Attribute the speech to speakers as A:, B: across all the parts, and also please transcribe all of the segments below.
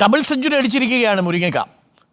A: Double century അടിച്ചിരിക്കുകയാണ് മുരിങ്ങക്ക.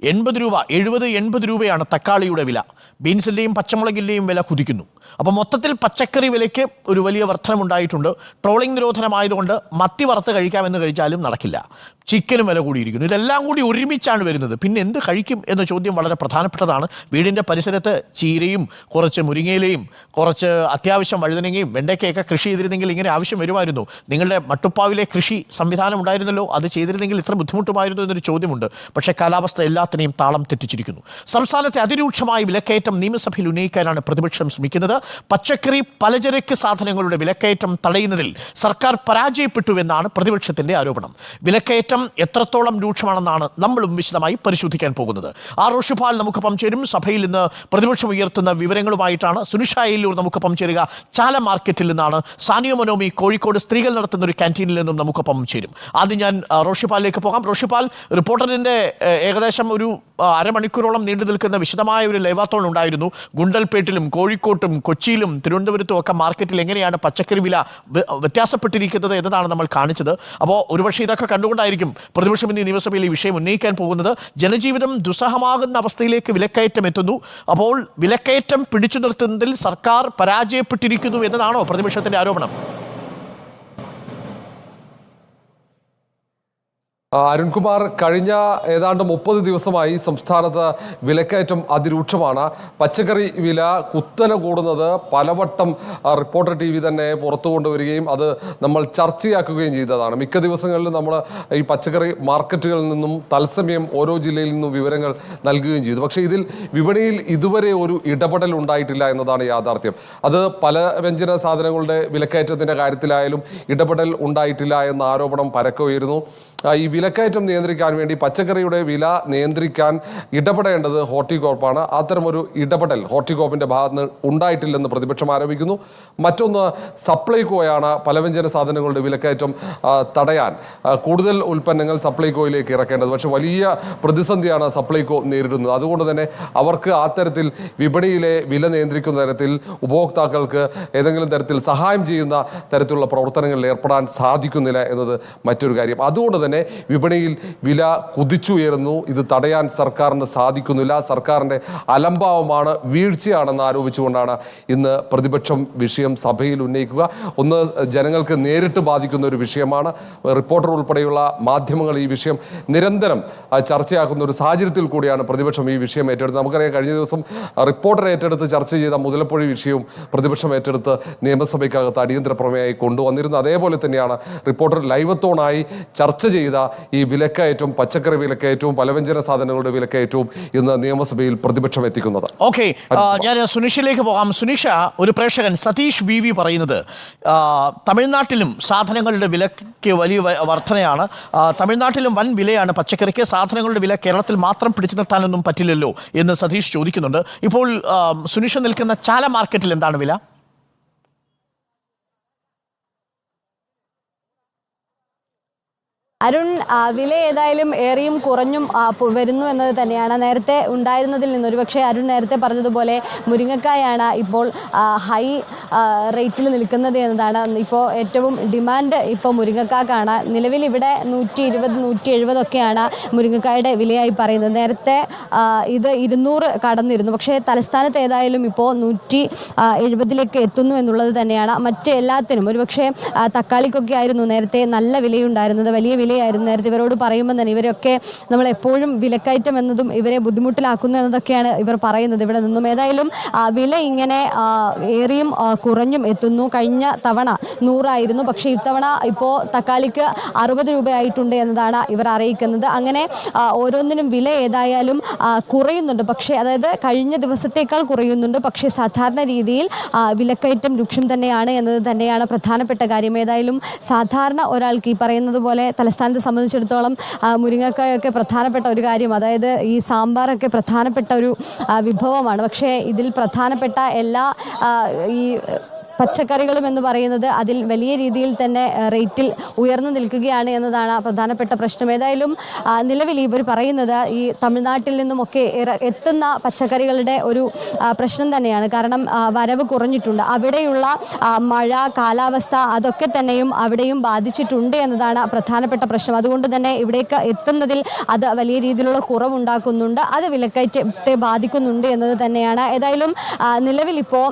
A: എൺപത് രൂപ എഴുപത് എൺപത് രൂപയാണ് തക്കാളിയുടെ വില. ബീൻസിന്റെയും പച്ചമുളകിന്റെയും വില കുതിക്കുന്നു. അപ്പോൾ മൊത്തത്തിൽ പച്ചക്കറി വിലയ്ക്ക് ഒരു വലിയ വർധനമുണ്ടായിട്ടുണ്ട്. ട്രോളിംഗ് നിരോധനമായതുകൊണ്ട് മത്തി വറുത്ത് കഴിക്കാമെന്ന് കഴിച്ചാലും നടക്കില്ല. ചിക്കനും വില കൂടിയിരിക്കുന്നു. ഇതെല്ലാം കൂടി ഒരുമിച്ചാണ് വരുന്നത്. പിന്നെ എന്ത് കഴിക്കും എന്ന ചോദ്യം വളരെ പ്രധാനപ്പെട്ടതാണ്. വീടിന്റെ പരിസരത്ത് ചീരയും കുറച്ച് മുരിങ്ങയിലയും കുറച്ച് അത്യാവശ്യം വഴുതനങ്ങയും വെണ്ടയ്ക്കയൊക്കെ കൃഷി ചെയ്തിരുന്നെങ്കിൽ ഇങ്ങനെ ആവശ്യം വരുമായിരുന്നു. നിങ്ങളുടെ മട്ടുപ്പാവിലെ കൃഷി സംവിധാനം ഉണ്ടായിരുന്നല്ലോ. അത് ചെയ്തിരുന്നെങ്കിൽ ഇത്ര ബുദ്ധിമുട്ടുമായിരുന്നു എന്നൊരു ചോദ്യമുണ്ട്. പക്ഷേ കാലാവസ്ഥ എല്ലാത്തിനെയും താളം തെറ്റിച്ചിരിക്കുന്നു. സംസ്ഥാനത്തെ അതിരൂക്ഷമായ വിലക്കയറ്റം നിയമസഭയിൽ ഉന്നയിക്കാനാണ് പ്രതിപക്ഷം ശ്രമിക്കുന്നത്. പച്ചക്കറി പലചരക്ക് സാധനങ്ങളുടെ വിലക്കയറ്റം തടയുന്നതിൽ സർക്കാർ പരാജയപ്പെട്ടുവെന്നാണ് പ്രതിപക്ഷത്തിന്റെ ആരോപണം. വിലക്കയറ്റം എത്രത്തോളം രൂക്ഷമാണെന്നാണ് നമ്മളും വിശദമായി പരിശോധിക്കാൻ പോകുന്നത്. ആർ റോഷിപാൽ നമുക്കൊപ്പം ചേരും. സഭയിൽ ഇന്ന് പ്രതിപക്ഷം ഉയർത്തുന്ന വിവരങ്ങളുമായിട്ടാണ് സുനിഷായിലൂർ നമുക്ക് ചേരുക. ചാല മാർക്കറ്റിൽ നിന്നാണ് സാനിയോ മനോമി കോഴിക്കോട് സ്ത്രീകൾ നടത്തുന്ന ഒരു ക്യാന്റീനിൽ നിന്നും നമുക്കൊപ്പം ചേരും. ആദ്യം ഞാൻ റോഷിപ്പാലിലേക്ക് പോകാം. റോഷിപ്പാൽ റിപ്പോർട്ടറിന്റെ ഏകദേശം ഒരു അരമണിക്കൂറോളം നീണ്ടു നിൽക്കുന്ന വിശദമായ ഒരു ലൈവാത്തോൺ ഉണ്ടായിരുന്നു. ഗുണ്ടൽപേട്ടിലും കോഴിക്കോട്ടും കൊച്ചിയിലും തിരുവനന്തപുരത്തും ഒക്കെ മാർക്കറ്റിൽ എങ്ങനെയാണ് പച്ചക്കറി വില വ്യ- വ്യത്യാസപ്പെട്ടിരിക്കുന്നത് എന്നതാണ് നമ്മൾ കാണിച്ചത്. അപ്പോൾ ഒരുപക്ഷെ ഇതൊക്കെ കണ്ടുകൊണ്ടായിരിക്കും പ്രതിപക്ഷം ഇന്ന് നിയമസഭയിൽ ഈ വിഷയം ഉന്നയിക്കാൻ പോകുന്നത്. ജനജീവിതം ദുസ്സഹമാകുന്ന അവസ്ഥയിലേക്ക് വിലക്കയറ്റം എത്തുന്നു. അപ്പോൾ വിലക്കയറ്റം പിടിച്ചു നിർത്തുന്നതിൽ സർക്കാർ പരാജയപ്പെട്ടിരിക്കുന്നു എന്നതാണോ പ്രതിപക്ഷത്തിന്റെ ആരോപണം?
B: അരുൺകുമാർ കഴിഞ്ഞ ഏതാണ്ട് മുപ്പത് ദിവസമായി സംസ്ഥാനത്ത് വിലക്കയറ്റം അതിരൂക്ഷമാണ്. പച്ചക്കറി വില കുത്തനെ കൂടുന്നത് പലവട്ടം റിപ്പോർട്ടർ ടി വി തന്നെ പുറത്തു കൊണ്ടുവരികയും അത് നമ്മൾ ചർച്ചയാക്കുകയും ചെയ്തതാണ്. മിക്ക ദിവസങ്ങളിലും നമ്മൾ ഈ പച്ചക്കറി മാർക്കറ്റുകളിൽ നിന്നും തത്സമയം ഓരോ ജില്ലയിൽ നിന്നും വിവരങ്ങൾ നൽകുകയും ചെയ്തു. പക്ഷേ ഇതിൽ വിപണിയിൽ ഇതുവരെ ഒരു ഇടപെടൽ ഉണ്ടായിട്ടില്ല എന്നതാണ് യാഥാർത്ഥ്യം. അത് പല വ്യഞ്ജന സാധനങ്ങളുടെ വിലക്കയറ്റത്തിന്റെ കാര്യത്തിലായാലും ഇടപെടൽ ഉണ്ടായിട്ടില്ല എന്ന ആരോപണം പരക്കെ ഉയരുന്നു. ആ, ഈ വിലക്കയറ്റം നിയന്ത്രിക്കാൻ വേണ്ടി പച്ചക്കറിയുടെ വില നിയന്ത്രിക്കാൻ ഇടപെടേണ്ടത് ഹോർട്ടികോപ്പാണ്. അത്തരമൊരു ഇടപെടൽ ഹോർട്ടികോപ്പിന്റെ ഭാഗത്ത് ഉണ്ടായിട്ടില്ലെന്ന് പ്രതിപക്ഷം ആരോപിക്കുന്നു. മറ്റൊന്ന് സപ്ലൈകോയാണ് പലവ്യഞ്ജന സാധനങ്ങളുടെ വിലക്കയറ്റം തടയാൻ. കൂടുതൽ ഉൽപ്പന്നങ്ങൾ സപ്ലൈകോയിലേക്ക് ഇറക്കേണ്ടത്. പക്ഷേ വലിയ പ്രതിസന്ധിയാണ് സപ്ലൈകോ നേരിടുന്നത്. അതുകൊണ്ട് തന്നെ അവർക്ക് ആ തരത്തിൽ വിപണിയിലെ വില നിയന്ത്രിക്കുന്ന തരത്തിൽ ഉപഭോക്താക്കൾക്ക് ഏതെങ്കിലും തരത്തിൽ സഹായം ചെയ്യുന്ന തരത്തിലുള്ള പ്രവർത്തനങ്ങളിൽ ഏർപ്പെടാൻ സാധിക്കുന്നില്ല എന്നത് മറ്റൊരു കാര്യം. അതുകൊണ്ട് തന്നെ വിപണിയിൽ വില കുതിച്ചുയരുന്നു. ഇത് തടയാൻ സർക്കാരിന് സാധിക്കുന്നില്ല. സർക്കാരിന്റെ അലംഭാവമാണ് വീഴ്ചയാണെന്ന് ആരോപിച്ചുകൊണ്ടാണ് ഇന്ന് പ്രതിപക്ഷം വിഷയം സഭയിൽ ഉന്നയിക്കുക. ഒന്ന് ജനങ്ങൾക്ക് നേരിട്ട് ബാധിക്കുന്ന ഒരു വിഷയമാണ്. റിപ്പോർട്ടർ ഉൾപ്പെടെയുള്ള മാധ്യമങ്ങൾ ഈ വിഷയം നിരന്തരം ചർച്ചയാക്കുന്ന ഒരു സാഹചര്യത്തിൽ കൂടിയാണ് പ്രതിപക്ഷം ഈ വിഷയം ഏറ്റെടുത്തത്. നമുക്കറിയാം കഴിഞ്ഞ ദിവസം റിപ്പോർട്ടർ ഏറ്റെടുത്ത് ചർച്ച ചെയ്ത മുതലപ്പുഴ വിഷയവും പ്രതിപക്ഷം ഏറ്റെടുത്ത് നിയമസഭയ്ക്കകത്ത് അടിയന്തര പ്രമേയമായി കൊണ്ടുവന്നിരുന്നു. അതേപോലെ തന്നെയാണ് റിപ്പോർട്ടർ ലൈവത്തോണായി ചർച്ച ചെയ്ത ഈ വിലക്കയറ്റവും പച്ചക്കറി വിലക്കയറ്റവും പലവ്യഞ്ജന സാധനങ്ങളുടെ വിലക്കയറ്റവും ഇന്ന് നിയമസഭയിൽ പ്രതിപക്ഷം എത്തിക്കുന്നത്.
A: ഓക്കെ ഞാൻ സുനിഷയിലേക്ക് പോകാം. സുനിഷ ഒരു പ്രേക്ഷകൻ സതീഷ് വി വി പറയുന്നത് തമിഴ്നാട്ടിലും സാധനങ്ങളുടെ വിലയ്ക്ക് വലിയ വർധനയാണ്. തമിഴ്നാട്ടിലും വൻ വിലയാണ് പച്ചക്കറിക്ക്. സാധനങ്ങളുടെ വില കേരളത്തിൽ മാത്രം പിടിച്ചു നിർത്താനൊന്നും പറ്റില്ലല്ലോ എന്ന് സതീഷ് ചോദിക്കുന്നുണ്ട്. ഇപ്പോൾ സുനിഷ നിൽക്കുന്ന ചാല മാർക്കറ്റിൽ എന്താണ് വില?
C: അരുൺ വില ഏതായാലും ഏറിയും കുറഞ്ഞും വരുന്നു എന്നത് തന്നെയാണ്. നേരത്തെ ഉണ്ടായിരുന്നതിൽ നിന്ന് ഒരുപക്ഷെ അരുൺ നേരത്തെ പറഞ്ഞതുപോലെ മുരിങ്ങക്കായാണ് ഇപ്പോൾ ഹൈ റേറ്റിൽ നിൽക്കുന്നത് എന്നതാണ്. ഇപ്പോൾ ഏറ്റവും ഡിമാൻഡ് ഇപ്പോൾ മുരിങ്ങക്കാക്കാണ്. നിലവിൽ ഇവിടെ നൂറ്റി ഇരുപത് നൂറ്റി എഴുപതൊക്കെയാണ് മുരിങ്ങക്കായുടെ വിലയായി പറയുന്നത്. നേരത്തെ ഇത് ഇരുന്നൂറ് കടന്നിരുന്നു. പക്ഷേ തലസ്ഥാനത്ത് ഏതായാലും ഇപ്പോൾ നൂറ്റി എഴുപതിലേക്ക് എത്തുന്നു എന്നുള്ളത് തന്നെയാണ്. മറ്റ് എല്ലാത്തിനും ഒരുപക്ഷെ തക്കാളിക്കൊക്കെ ആയിരുന്നു നേരത്തെ നല്ല വിലയുണ്ടായിരുന്നത്. വലിയ വിലയായിരുന്നു നേരത്തെ ഇവരോട് പറയുമ്പോൾ തന്നെ ഇവരൊക്കെ നമ്മൾ എപ്പോഴും വിലക്കയറ്റം എന്നതും ഇവരെ ബുദ്ധിമുട്ടിലാക്കുന്നു എന്നതൊക്കെയാണ് ഇവർ പറയുന്നത് ഇവിടെ നിന്നും. ഏതായാലും വില ഇങ്ങനെ ഏറിയും കുറഞ്ഞും എത്തുന്നു. കഴിഞ്ഞ തവണ നൂറായിരുന്നു. പക്ഷേ ഇത്തവണ ഇപ്പോൾ തക്കാളിക്ക് അറുപത് രൂപയായിട്ടുണ്ട് എന്നതാണ് ഇവർ അറിയിക്കുന്നത്. അങ്ങനെ ഓരോന്നിനും വില ഏതായാലും കുറയുന്നുണ്ട്. പക്ഷേ അതായത് കഴിഞ്ഞ ദിവസത്തേക്കാൾ കുറയുന്നുണ്ട്. പക്ഷേ സാധാരണ രീതിയിൽ വിലക്കയറ്റം രൂക്ഷം തന്നെയാണ് എന്നത് തന്നെയാണ് പ്രധാനപ്പെട്ട കാര്യം. ഏതായാലും സാധാരണ ഒരാൾക്ക് ഈ പറയുന്നത് പോലെ തലസ്ഥാനത്തെ സംബന്ധിച്ചിടത്തോളം മുരിങ്ങക്കായൊക്കെ പ്രധാനപ്പെട്ട ഒരു കാര്യം. അതായത് ഈ സാമ്പാറൊക്കെ പ്രധാനപ്പെട്ട ഒരു വിഭവമാണ്. പക്ഷേ ഇതിൽ പ്രധാനപ്പെട്ട എല്ലാ ഈ പച്ചക്കറികളും എന്ന് പറയുന്നത് അതിൽ വലിയ രീതിയിൽ തന്നെ റേറ്റിൽ ഉയർന്നു നിൽക്കുകയാണ് എന്നതാണ് പ്രധാനപ്പെട്ട പ്രശ്നം. ഏതായാലും നിലവിൽ ഇവർ പറയുന്നത് ഈ തമിഴ്നാട്ടിൽ നിന്നുമൊക്കെ എത്തുന്ന പച്ചക്കറികളുടെ ഒരു പ്രശ്നം തന്നെയാണ്. കാരണം വരവ് കുറഞ്ഞിട്ടുണ്ട്. അവിടെയുള്ള മഴ കാലാവസ്ഥ അതൊക്കെ തന്നെയും അവിടെയും ബാധിച്ചിട്ടുണ്ട് എന്നതാണ് പ്രധാനപ്പെട്ട പ്രശ്നം. അതുകൊണ്ട് തന്നെ ഇവിടേക്ക് എത്തുന്നതിൽ അത് വലിയ രീതിയിലുള്ള കുറവുണ്ടാക്കുന്നുണ്ട്. അത് വിലക്കയറ്റത്തെ ബാധിക്കുന്നുണ്ട് എന്നത് തന്നെയാണ്. ഏതായാലും നിലവിൽ നിലവിലിപ്പോൾ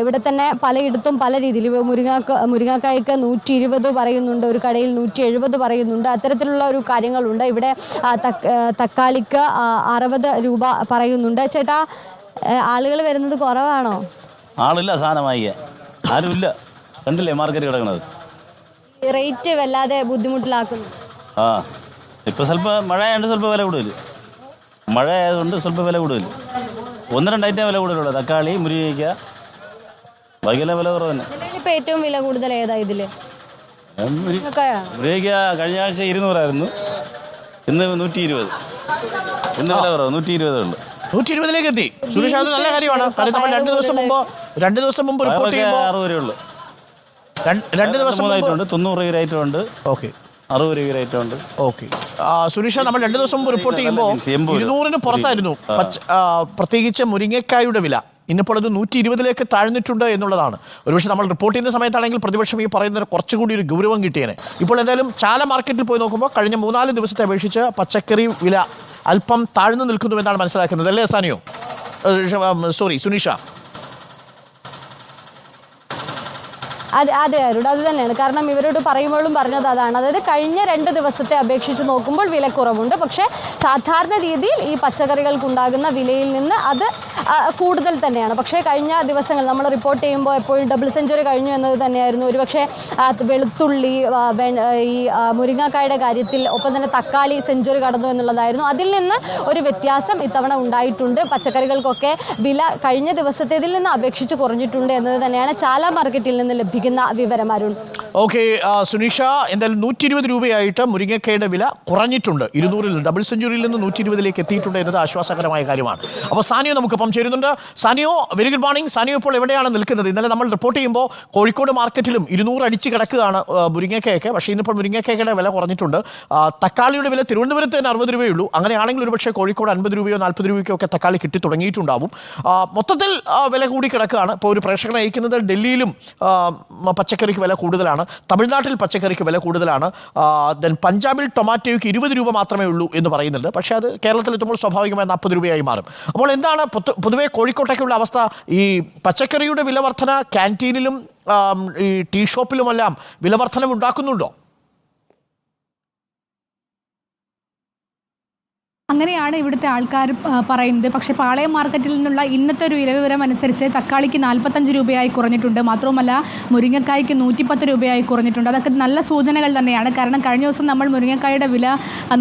C: ഇവിടെ തന്നെ പലയിടത്തും മുരിങ്ങാക്കും പല രീതിയിൽ മുരിങ്ങാക്ക മുരിങ്ങാക്കായ്ക്ക് നൂറ്റി ഇരുപത് പറയുന്നുണ്ട് ഒരു കടയിൽ നൂറ്റി എഴുപത് പറയുന്നുണ്ട്. അത്തരത്തിലുള്ള ഒരു കാര്യങ്ങളുണ്ട്. ഇവിടെ തക്കാളിക്ക് അറുപത് രൂപ പറയുന്നുണ്ട്. ചേട്ടാ ആളുകൾ വരുന്നത് കുറവാണോ?
D: ആളില്ല സാധനമായി. ആരുമില്ല. കണ്ടില്ലേ മാർക്കറ്റ്
C: കിടക്കുന്നത്? റേറ്റ് വല്ലാതെ ബുദ്ധിമുട്ടിലാക്കുന്നു.
D: ആ ഇപ്പൊ സ്വല്പ മഴയായതുകൊണ്ട് സ്വല്പ വില കൂടുതൽ. മഴ ആയതുകൊണ്ട് സ്വല്പ വില കൂടുതൽ. ഒന്ന് രണ്ടായിട്ടേ വില കൂടുതലുള്ളൂ. തക്കാളി മുരിങ്ങയ്ക്ക ബാക്കിയെല്ലാം വില കുറവ് തന്നെ
C: ഏറ്റവും വില കൂടുതൽ ഏതാ ഇതിൽ?
D: ഏ, മുരി- കഴിഞ്ഞ ആഴ്ച ഇരുന്നൂറായിരുന്നു. ഇന്ന് നൂറ്റി ഇരുപത് ഇന്ന് വില കുറവ്. നൂറ്റി ഇരുപത് ഉണ്ട്.
A: നൂറ്റി ഇരുപതിലേക്ക് എത്തി. സുരേഷ് അത് നല്ല കാര്യമാണ്. കാര്യം നമ്മൾ രണ്ട് ദിവസം മുമ്പ് രണ്ട് ദിവസം മുമ്പ് റിപ്പോർട്ട് ചെയ്യുമ്പോൾ
D: അറുപത് രൂപയേ ഉള്ളൂ.
A: രണ്ട് ദിവസം
D: മൂന്ന്
A: മുമ്പ്
D: ഐറ്റം ഉണ്ട്. തൊണ്ണൂറ് രൂപ ആയിട്ടുണ്ട്
A: ഓക്കെ.
D: അറുപത് രൂപ ആയിട്ടുണ്ട്
A: ഓക്കെ. സുരേഷ നമ്മൾ രണ്ട് ദിവസം മുമ്പ് റിപ്പോർട്ട് ചെയ്യുമ്പോൾ
D: രൂപ.
A: ഇരുന്നൂറിന് പുറത്തായിരുന്നു. പ്രത്യേകിച്ച് മുരിങ്ങക്കായുടെ വില. ഇന്നിപ്പോൾ അത് നൂറ്റി ഇരുപതിലേക്ക് താഴ്ന്നിട്ടുണ്ട് എന്നുള്ളതാണ്. ഒരുപക്ഷെ നമ്മൾ റിപ്പോർട്ട് ചെയ്യുന്ന സമയത്താണെങ്കിൽ പ്രതിപക്ഷം ഈ പറയുന്നതിന് കുറച്ചുകൂടി ഒരു ഗൗരവം കിട്ടിയേനെ. ഇപ്പോൾ എന്തായാലും ചാല മാർക്കറ്റിൽ പോയി നോക്കുമ്പോൾ കഴിഞ്ഞ മൂന്നാൽ ദിവസത്തെ അപേക്ഷിച്ച് പച്ചക്കറി വില അല്പം താഴ്ന്നു നിൽക്കുന്നു എന്നാണ് മനസ്സിലാക്കുന്നത്. അല്ലേ സാനിയോ? സോറി സുനിഷ.
C: അതെ അതെ അരുട് അത് തന്നെയാണ്. കാരണം ഇവരോട് പറയുമ്പോഴും പറഞ്ഞത് അതാണ്. അതായത് കഴിഞ്ഞ രണ്ട് ദിവസത്തെ അപേക്ഷിച്ച് നോക്കുമ്പോൾ വില കുറവുണ്ട്. പക്ഷേ സാധാരണ രീതിയിൽ ഈ പച്ചക്കറികൾക്കുണ്ടാകുന്ന വിലയിൽ നിന്ന് അത് കൂടുതൽ തന്നെയാണ്. പക്ഷേ കഴിഞ്ഞ ദിവസങ്ങൾ നമ്മൾ റിപ്പോർട്ട് ചെയ്യുമ്പോൾ എപ്പോഴും ഡബിൾ സെഞ്ചുറി കഴിഞ്ഞു എന്നത് തന്നെയായിരുന്നു. ഒരുപക്ഷെ വെളുത്തുള്ളി ഈ മുരിങ്ങക്കായുടെ കാര്യത്തിൽ ഒപ്പം തന്നെ തക്കാളി സെഞ്ചുറി കടന്നു എന്നുള്ളതായിരുന്നു. അതിൽ നിന്ന് ഒരു വ്യത്യാസം ഇത്തവണ ഉണ്ടായിട്ടുണ്ട്. പച്ചക്കറികൾക്കൊക്കെ വില കഴിഞ്ഞ ദിവസത്തേതിൽ നിന്ന് അപേക്ഷിച്ച് കുറഞ്ഞിട്ടുണ്ട് എന്നത് തന്നെയാണ്. ചാല മാർക്കറ്റിൽ നിന്ന് ലഭിക്കുന്ന വിവരം അരുൺ.
A: ഓക്കെ സുനിഷ എന്തായാലും നൂറ്റി ഇരുപത് രൂപയായിട്ട് മുരിങ്ങക്കയുടെ വില കുറഞ്ഞിട്ടുണ്ട്. ഇരുന്നൂറിൽ ഡബിൾ സെഞ്ചുറിയിൽ നിന്ന് നൂറ്റി ഇരുപതിലേക്ക് എത്തിയിട്ടുണ്ട് എന്നത് ആശ്വാസകരമായ കാര്യമാണ്. അപ്പോൾ സാനിയോ നമുക്കൊപ്പം ചേരുന്നുണ്ട്. Sanio very good morning Sanio ഇപ്പോൾ എവിടെയാണ് നിൽക്കുന്നത്? ഇന്നലെ നമ്മൾ റിപ്പോർട്ട് ചെയ്യുമ്പോൾ കോഴിക്കോട് മാർക്കറ്റിലും ഇരുന്നൂറ് അടിച്ച് കിടക്കുകയാണ് മുരിങ്ങക്കയൊക്കെ പക്ഷേ ഇന്നിപ്പോൾ മുരിങ്ങക്കയുടെ വില കുറഞ്ഞിട്ടുണ്ട്. തക്കാളിയുടെ വില തിരുവനന്തപുരത്ത് തന്നെ അറുപത് രൂപയേ ഉള്ളൂ അങ്ങനെയാണെങ്കിൽ ഒരുപക്ഷെ കോഴിക്കോട് അൻപത് രൂപയോ നാൽപ്പത് രൂപയ്ക്കോ ഒക്കെ തക്കാളി കിട്ടി തുടങ്ങിയിട്ടുണ്ടാവും. മൊത്തത്തിൽ വില കൂടി കിടക്കുകയാണ്. ഇപ്പോൾ ഒരു പ്രേക്ഷകനെ അയക്കുന്നത് ഡൽഹിയിലും പച്ചക്കറിക്ക് വില കൂടുതലാണ്. തമിഴ്നാട്ടിൽ പച്ചക്കറിക്ക് വില കൂടുതലാണ്. ദെൻ പഞ്ചാബിൽ ടൊമാറ്റോയ്ക്ക് ഇരുപത് രൂപ മാത്രമേ ഉള്ളൂ എന്ന് പറയുന്നുണ്ട്. പക്ഷേ അത് കേരളത്തിൽ എത്തുമ്പോൾ സ്വാഭാവികമായി നാൽപ്പത് രൂപയായി മാറും. അപ്പോൾ എന്താണ് പൊതുവേ കോഴിക്കോട്ടേക്കുള്ള അവസ്ഥ? ഈ പച്ചക്കറിയുടെ വില വർധന ക്യാന്റീനിലും ഈ ടീ ഷോപ്പിലുമെല്ലാം വില വർധനം ഉണ്ടാക്കുന്നുണ്ടോ
E: അങ്ങനെയാണ് ഇവിടുത്തെ ആൾക്കാർ പറയുന്നത്. പക്ഷേ പാളയം മാർക്കറ്റിൽ നിന്നുള്ള ഇന്നത്തെ ഒരു വില വിവരം അനുസരിച്ച് തക്കാളിക്ക് നാൽപ്പത്തഞ്ച് രൂപയായി കുറഞ്ഞിട്ടുണ്ട്. മാത്രവുമല്ല മുരിങ്ങക്കായ്ക്ക് നൂറ്റിപ്പത്ത് രൂപയായി കുറഞ്ഞിട്ടുണ്ട്. അതൊക്കെ നല്ല സൂചനകൾ തന്നെയാണ്. കാരണം കഴിഞ്ഞ ദിവസം നമ്മൾ മുരിങ്ങക്കായുടെ വില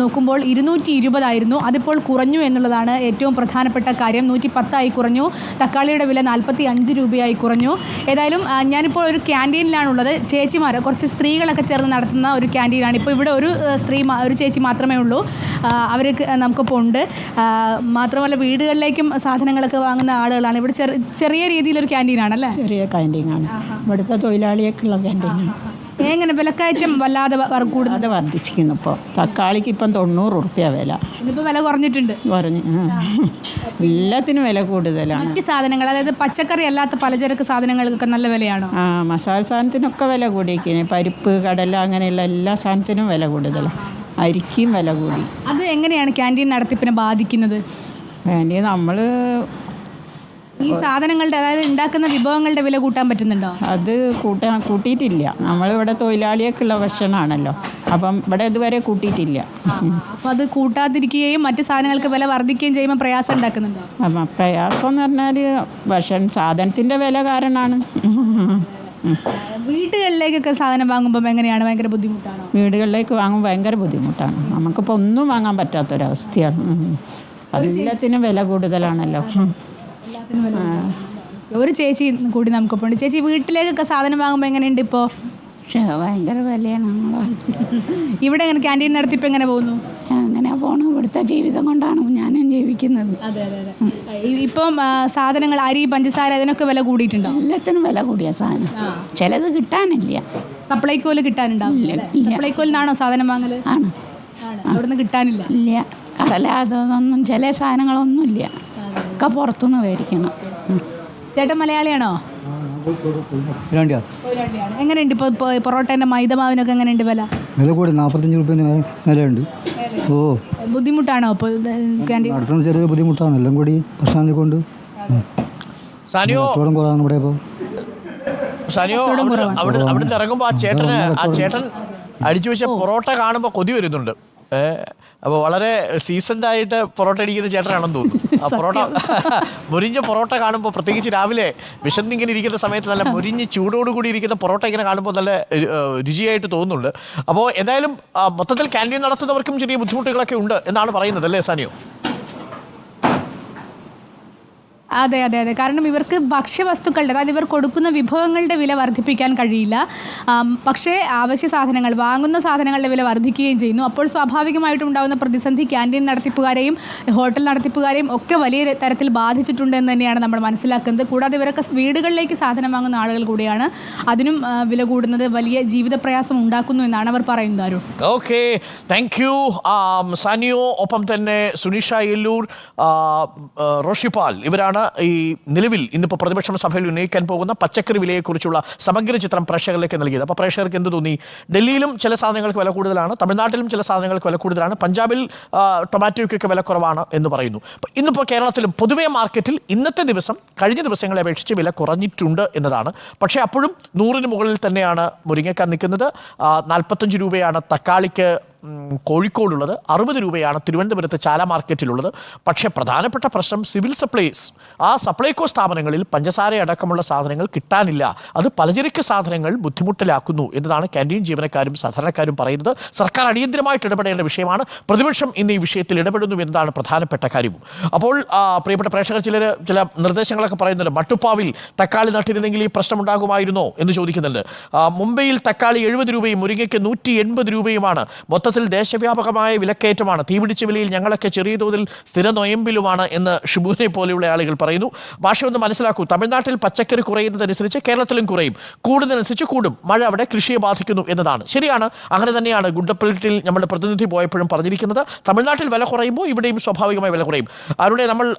E: നോക്കുമ്പോൾ ഇരുന്നൂറ്റി ഇരുപതായിരുന്നു അതിപ്പോൾ കുറഞ്ഞു എന്നുള്ളതാണ് ഏറ്റവും പ്രധാനപ്പെട്ട കാര്യം. നൂറ്റി പത്തായി കുറഞ്ഞു. തക്കാളിയുടെ വില നാൽപ്പത്തി അഞ്ച് രൂപയായി കുറഞ്ഞു. ഏതായാലും ഞാനിപ്പോൾ ഒരു ക്യാന്റീനിലാണുള്ളത്. ചേച്ചിമാർ കുറച്ച് സ്ത്രീകളൊക്കെ ചേർന്ന് നടത്തുന്ന ഒരു ക്യാന്റീനാണ്. ഇപ്പോൾ ഇവിടെ ഒരു സ്ത്രീ ഒരു ചേച്ചി മാത്രമേ ഉള്ളൂ. അവർക്ക് നമുക്കിപ്പോൾ ഉണ്ട്. മാത്രമല്ല വീടുകളിലേക്കും സാധനങ്ങളൊക്കെ വാങ്ങുന്ന ആളുകളാണ്. ഇവിടെ ചെറിയ രീതിയിലൊരു ക്യാന്റീനാണല്ലേ
F: ചെറിയ ക്യാന്റീനാണ് ഇവിടുത്തെ തൊഴിലാളിയൊക്കെയുള്ള ക്യാന്റീനാണ്
E: എങ്ങനെ വിലക്കയറ്റം വല്ലാതെ
F: അത് വർദ്ധിച്ചിരിക്കുന്നു ഇപ്പോൾ തക്കാളിക്ക് ഇപ്പം തൊണ്ണൂറ് ഉറുപ്പ്യ വില.
E: ഇതിപ്പോൾ വില കുറഞ്ഞിട്ടുണ്ട്.
F: കുറഞ്ഞു എല്ലാത്തിനും വില കൂടുതലാണ്.
E: മറ്റ് സാധനങ്ങൾ അതായത് പച്ചക്കറി അല്ലാത്ത പലചരക്ക് സാധനങ്ങൾക്കൊക്കെ നല്ല വിലയാണോ?
F: ആ മസാല സാധനത്തിനൊക്കെ വില കൂടിയിരിക്കുന്നു. പരിപ്പ് കടല അങ്ങനെയുള്ള എല്ലാ സാധനത്തിനും വില കൂടുതലാണ്. അരിക്കും വില കൂടി.
E: അത് എങ്ങനെയാണ് ക്യാന്റീൻ നടത്തിപ്പിനെ ബാധിക്കുന്നത്?
F: വേണ്ടി നമ്മൾ
E: ഈ സാധനങ്ങളുടെ അതായത് ഉണ്ടാക്കുന്ന വിഭവങ്ങളുടെ വില കൂട്ടാൻ പറ്റുന്നുണ്ടോ?
F: അത് കൂട്ടാൻ കൂട്ടിയിട്ടില്ല. നമ്മളിവിടെ തൊഴിലാളിയൊക്കെയുള്ള ഭക്ഷണമാണല്ലോ അപ്പം ഇവിടെ ഇതുവരെ കൂട്ടിയിട്ടില്ല.
E: അപ്പം അത് കൂട്ടാതിരിക്കുകയും മറ്റു സാധനങ്ങൾക്ക് വില വർദ്ധിക്കുകയും ചെയ്യുമ്പോൾ പ്രയാസം ഉണ്ടാക്കുന്നുണ്ടോ?
F: അപ്പം പ്രയാസം എന്ന് പറഞ്ഞാൽ ഭക്ഷണം സാധനത്തിന്റെ വില കാരണമാണ് ഉം.
E: വീട്ടുകളിലേക്കൊക്കെ സാധനം വാങ്ങുമ്പോൾ എങ്ങനെയാണ്? ഭയങ്കര ബുദ്ധിമുട്ടാണ്?
F: വീടുകളിലേക്ക് വാങ്ങുമ്പോൾ ഭയങ്കര ബുദ്ധിമുട്ടാണ്. നമുക്കിപ്പോൾ ഒന്നും വാങ്ങാൻ പറ്റാത്തൊരവസ്ഥയാണ്. അതെല്ലാത്തിനും വില കൂടുതലാണല്ലോ.
E: ഒരു ചേച്ചി കൂടി നമുക്കിപ്പോൾ ഉണ്ട് ചേച്ചി വീട്ടിലേക്കൊക്കെ സാധനം വാങ്ങുമ്പോൾ എങ്ങനെയുണ്ട് ഇപ്പോൾ
F: പക്ഷേ ഭയങ്കര വിലയാണ്
E: ഇവിടെ എങ്ങനെ ക്യാന്റീൻ നടത്തിപ്പ് എങ്ങനെ പോകുന്നു?
F: അങ്ങനെ പോണു. ഇവിടുത്തെ ജീവിതം കൊണ്ടാണ് ഞാനും ജീവിക്കുന്നത്.
E: അതെ അതെ അതെ. ഇപ്പം സാധനങ്ങൾ അരി പഞ്ചസാര അതിനൊക്കെ വില കൂടിയിട്ടുണ്ടോ?
F: എല്ലാത്തിനും വില കൂടിയ സാധനം. ചിലത് കിട്ടാനില്ല.
E: സപ്ലൈകോൽ കിട്ടാനുണ്ടാവില്ല നിന്നാണോ സാധനം വാങ്ങൽ?
F: ആണ്.
E: അവിടുന്ന് കിട്ടാനില്ല.
F: ഇല്ല. കടല അതൊന്നും ചില സാധനങ്ങളൊന്നും ഇല്ല. ഒക്കെ പുറത്തുനിന്ന് മേടിക്കണം.
E: ചേട്ടൻ മലയാളിയാണോ? കൊയിലാണ്ടിയാണ്. എങ്ങനെയുണ്ട് ഇപ്പോൾ പൊറോട്ടേന്റെ മൈദമാവിനൊക്കെ എങ്ങനെയുണ്ട് വില?
G: വില കൂടി നാൽപ്പത്തഞ്ച് റുപ്യേന്റെ മേലെ വിലയുണ്ട് ഓ.
E: ബുദ്ധിമുട്ടാണോ അപ്പോൾ
G: നടത്തുന്ന ചെറിയ ബുദ്ധിമുട്ടാണ്. എല്ലാം കൂടി പ്രശ്നം കൊണ്ട്.
A: സാനിയോ.
G: കച്ചവടം കുറവാണ് ഇവിടെ ഇപ്പോൾ
A: സാനിയോ അവിടെ അവിടെ അവിടുന്ന് ഇറങ്ങുമ്പോൾ ആ ചേട്ടന് ആ ചേട്ടൻ അടിച്ചു വെച്ച പൊറോട്ട കാണുമ്പോൾ കൊതി വരുന്നുണ്ട്. ഏഹ് അപ്പോൾ വളരെ സീസൺഡ് ആയിട്ട് പൊറോട്ട അടിക്കുന്ന ചേട്ടനാണെന്ന് തോന്നുന്നു. ആ പൊറോട്ട മുരിഞ്ഞ പൊറോട്ട കാണുമ്പോൾ പ്രത്യേകിച്ച് രാവിലെ വിശന്നിങ്ങനെ ഇരിക്കുന്ന സമയത്ത് നല്ല മുരിഞ്ഞ് ചൂടോടുകൂടി ഇരിക്കുന്ന പൊറോട്ട ഇങ്ങനെ കാണുമ്പോൾ നല്ല രുചിയായിട്ട് തോന്നുന്നുണ്ട്. അപ്പോൾ എന്തായാലും മൊത്തത്തിൽ ക്യാന്റീൻ നടത്തുന്നവർക്കും ചെറിയ ബുദ്ധിമുട്ടുകളൊക്കെ ഉണ്ട് എന്നാണ് പറയുന്നത് അല്ലേ സാനിയോ?
E: അതെ അതെ അതെ. കാരണം ഇവർക്ക് ഭക്ഷ്യവസ്തുക്കളുടെ അതായത് ഇവർ കൊടുക്കുന്ന വിഭവങ്ങളുടെ വില വർദ്ധിപ്പിക്കാൻ കഴിയില്ല. പക്ഷേ അവശ്യ സാധനങ്ങൾ വാങ്ങുന്ന സാധനങ്ങളുടെ വില വർദ്ധിക്കുകയും ചെയ്യുന്നു. അപ്പോൾ സ്വാഭാവികമായിട്ടും ഉണ്ടാകുന്ന പ്രതിസന്ധി ക്യാന്റീൻ നടത്തിപ്പുകാരെയും ഹോട്ടൽ നടത്തിപ്പുകാരെയും ഒക്കെ വലിയ തരത്തിൽ ബാധിച്ചിട്ടുണ്ട് എന്ന് തന്നെയാണ് നമ്മൾ മനസ്സിലാക്കുന്നത്. കൂടാതെ ഇവരൊക്കെ വീടുകളിലേക്ക് സാധനം വാങ്ങുന്ന ആളുകൾ കൂടിയാണ്. അതിനും വില കൂടുന്നത് വലിയ ജീവിത പ്രയാസം ഉണ്ടാക്കുന്നു എന്നാണ് അവർ പറയുന്നത് Arun.
A: Okay. Thank you Sanio ഒപ്പം തന്നെ സുനിഷ എല്ലൂർ റോഷിപാൽ ഇവരാണ് ഈ നിലവിൽ ഇന്നിപ്പോൾ പ്രതിപക്ഷം സഭയിൽ ഉന്നയിക്കാൻ പോകുന്ന പച്ചക്കറി വിലയെക്കുറിച്ചുള്ള സമഗ്ര ചിത്രം പ്രേക്ഷകരിലേക്ക് നൽകിയത്. അപ്പോൾ പ്രേക്ഷകർക്ക് എന്ത് തോന്നി? ഡൽഹിയിലും ചില സാധനങ്ങൾക്ക് വില കൂടുതലാണ് തമിഴ്നാട്ടിലും ചില സാധനങ്ങൾക്ക് വില കൂടുതലാണ് പഞ്ചാബിൽ ടൊമാറ്റോയ്ക്കൊക്കെ വില കുറവാണ് എന്ന് പറയുന്നു. ഇന്നിപ്പോൾ കേരളത്തിലും പൊതുവെ മാർക്കറ്റിൽ ഇന്നത്തെ ദിവസം കഴിഞ്ഞ ദിവസങ്ങളെ അപേക്ഷിച്ച് വില കുറഞ്ഞിട്ടുണ്ട് എന്നതാണ്. പക്ഷേ അപ്പോഴും നൂറിന് മുകളിൽ തന്നെയാണ് മുരിങ്ങക്ക നിൽക്കുന്നത്. നാൽപ്പത്തഞ്ച് രൂപയാണ് തക്കാളിക്ക് കോഴിക്കോടുള്ളത് അറുപത് രൂപയാണ് തിരുവനന്തപുരത്ത് ചാല മാർക്കറ്റിലുള്ളത്. പക്ഷേ പ്രധാനപ്പെട്ട പ്രശ്നം സിവിൽ സപ്ലൈസ്. ആ സപ്ലൈകോ സ്ഥാപനങ്ങളിൽ പഞ്ചസാര അടക്കമുള്ള സാധനങ്ങൾ കിട്ടാനില്ല. അത് പലചരക്ക് സാധനങ്ങൾ ബുദ്ധിമുട്ടിലാക്കുന്നു എന്നതാണ് ക്യാന്റീൻ ജീവനക്കാരും സാധാരണക്കാരും പറയുന്നത്. സർക്കാർ അടിയന്തരമായിട്ട് ഇടപെടേണ്ട വിഷയമാണ്. പ്രതിപക്ഷം ഇന്ന് ഈ വിഷയത്തിൽ ഇടപെടുന്നു എന്നതാണ് പ്രധാനപ്പെട്ട കാര്യവും. അപ്പോൾ പ്രിയപ്പെട്ട പ്രേക്ഷകർ ചിലർ ചില നിർദ്ദേശങ്ങളൊക്കെ പറയുന്നുണ്ട്. മട്ടുപ്പാവിൽ തക്കാളി നട്ടിരുന്നെങ്കിൽ ഈ പ്രശ്നം ഉണ്ടാകുമായിരുന്നോ എന്ന് ചോദിക്കുന്നുണ്ട്. മുംബൈയിൽ തക്കാളി എഴുപത് രൂപയും മുരിങ്ങയ്ക്ക് നൂറ്റി എൺപത് രൂപയുമാണ്. മൊത്തത്തിൽ ദേശവ്യാപകമായ വിലക്കയറ്റമാണ്. തീപിടിച്ച വിലയിൽ ഞങ്ങളൊക്കെ ചെറിയ തോതിൽ സ്ഥിര നൊയമ്പിലുമാണ് എന്ന് ഷിബുവിനെ പോലെയുള്ള ആളുകൾ പറയുന്നു. ഭാഷ ഒന്ന് മനസ്സിലാക്കൂ. തമിഴ്നാട്ടിൽ പച്ചക്കറി കുറയുന്നതനുസരിച്ച് കേരളത്തിലും കുറയും. കൂടുന്നതനുസരിച്ച് കൂടും. മഴ അവിടെ കൃഷിയെ ബാധിക്കുന്നു എന്നതാണ്. ശരിയാണ്. അങ്ങനെ തന്നെയാണ് ഗുണ്ടപ്പള്ളിയിൽ നമ്മുടെ പ്രതിനിധി പോയപ്പോഴും പറഞ്ഞിരിക്കുന്നത്. തമിഴ്നാട്ടിൽ വില കുറയുമ്പോൾ ഇവിടെയും സ്വാഭാവികമായി വില കുറയും. അവരുടെ നമ്മൾ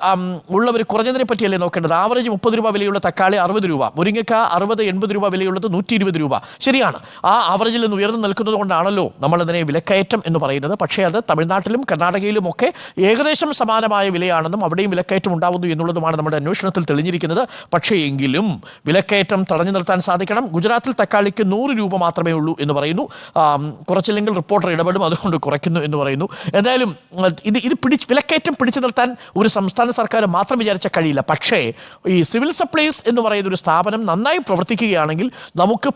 A: ഉള്ളവർ കുറഞ്ഞതിനെ പറ്റിയല്ലേ നോക്കേണ്ടത്? ആവറേജ് മുപ്പത് രൂപ വിലയുള്ള തക്കാളി അറുപത് രൂപ. മുരിങ്ങക്ക അറുപത് എൺപത് രൂപ വിലയുള്ളത് നൂറ്റി രൂപ. ശരിയാണ്. ആ ആവറേജിൽ നിന്ന് ഉയർന്നു നിൽക്കുന്നത് കൊണ്ടാണല്ലോ നമ്മൾ അതിനെ വിലക്കയറ്റം എന്ന് പറയുന്നത്. പക്ഷേ അത് തമിഴ്നാട്ടിലും കർണാടകയിലുമൊക്കെ ഏകദേശം സമാനമായ വിലയാണെന്നും അവിടെയും വിലക്കയറ്റം ഉണ്ടാവുന്നു എന്നുള്ളതുമാണ് നമ്മുടെ അന്വേഷണത്തിൽ തെളിഞ്ഞിരിക്കുന്നത്. പക്ഷേ എങ്കിലും വിലക്കയറ്റം തടഞ്ഞു നിർത്താൻ സാധിക്കണം. ഗുജറാത്തിൽ തക്കാളിക്ക് നൂറ് രൂപ മാത്രമേ ഉള്ളൂ എന്ന് പറയുന്നു. കുറച്ചില്ലെങ്കിൽ റിപ്പോർട്ടർ ഇടപെടും. അതുകൊണ്ട് കുറയ്ക്കുന്നു എന്ന് പറയുന്നു. എന്തായാലും ഇത് ഇത് പിടിച്ച് വിലക്കയറ്റം പിടിച്ചു നിർത്താൻ ഒരു സംസ്ഥാന സർക്കാർ മാത്രം വിചാരിച്ച കഴിയില്ല. പക്ഷേ ഈ സിവിൽ സപ്ലൈസ് എന്ന് പറയുന്ന ഒരു സ്ഥാപനം നന്നായി പ്രവർത്തിക്കുകയാണെങ്കിൽ നമുക്ക്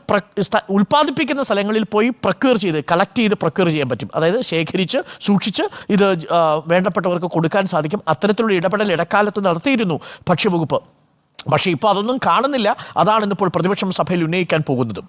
A: ഉൽപ്പാദിപ്പിക്കുന്ന സ്ഥലങ്ങളിൽ പോയി പ്രക്യൂർ ചെയ്ത് കളക്ട് ചെയ്ത് പ്രക്യൂർ ചെയ്യാൻ പറ്റും. അതായത് ശേഖരിച്ച് സൂക്ഷിച്ച് ഇത് വേണ്ടപ്പെട്ടവർക്ക് കൊടുക്കാൻ സാധിക്കും. അത്തരത്തിലുള്ള ഇടപെടൽ ഇടക്കാലത്ത് നടത്തിയിരുന്നു ഭക്ഷ്യവകുപ്പ്. പക്ഷേ ഇപ്പോൾ അതൊന്നും കാണുന്നില്ല. അതാണ് ഇന്നിപ്പോൾ പ്രതിപക്ഷം സഭയിൽ ഉന്നയിക്കാൻ പോകുന്നതും.